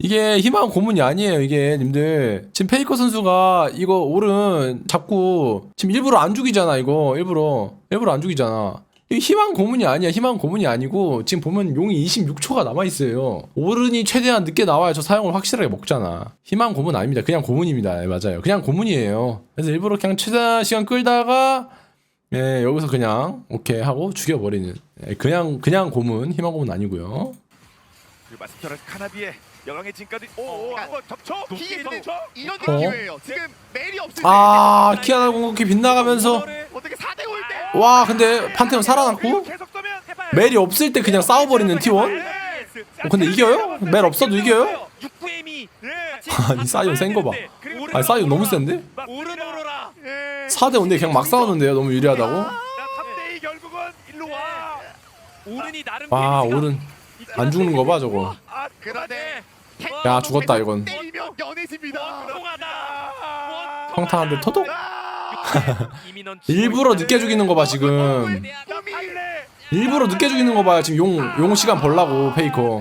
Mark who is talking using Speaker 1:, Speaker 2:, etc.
Speaker 1: 이게 희망 고문이 아니에요 이게 님들. 지금 페이커 선수가 이거 오른 잡고 지금 일부러 안 죽이잖아 이거. 일부러. 일부러 안 죽이잖아. 희망 고문이 아니야 희망 고문이 아니고 지금 보면 용이 26초가 남아 있어요. 오른이 최대한 늦게 나와야 저 사용을 확실하게 먹잖아. 희망 고문 아닙니다. 그냥 고문입니다. 예, 맞아요. 그냥 고문이에요. 그래서 일부러 그냥 최대한 시간 끌다가 예 여기서 그냥 오케이 하고 죽여 버리는. 예, 그냥 그냥 고문 희망 고문 아니고요.
Speaker 2: 그리고 마스터랑 카나비의 여왕의 진까지
Speaker 3: 어,
Speaker 2: 오오 한번
Speaker 3: 이게 근데
Speaker 2: 덮쳐
Speaker 3: 이런
Speaker 1: 어?
Speaker 3: 느낌이에요. 지금 멜이 없을 때
Speaker 1: 아 키아나 공격기 빗나가면서
Speaker 3: 어떻게 4대 5일 때
Speaker 1: 와 근데 판테온 살아났고
Speaker 2: 계속 쏘면
Speaker 1: 멜이 없을 때 그냥 싸워버리는 T1 어, 근데 이겨요? 멜 없어도 이겨요?
Speaker 4: 6구엠이
Speaker 1: 아니 사이온 센 거 봐. 아니 사이온 너무 센데?
Speaker 4: 오르노로라.
Speaker 2: 예.
Speaker 1: 4대 5인데 그냥 막 싸우는데요 너무 유리하다고?
Speaker 2: 자 3대 2 결국은 일로 와
Speaker 4: 오른이 나름
Speaker 1: 와
Speaker 4: 데미지가
Speaker 1: 오른 안 죽는 거 봐 저거
Speaker 2: 아,
Speaker 3: 그러네.
Speaker 1: 야 죽었다 이건
Speaker 3: 때리면 연해집니다.
Speaker 4: 통하다.
Speaker 1: 평타 한대 토독? 일부러 늦게 죽이는 거 봐 지금. 일부러 늦게 죽이는 거 봐요 지금 용, 용 시간 벌라고 페이커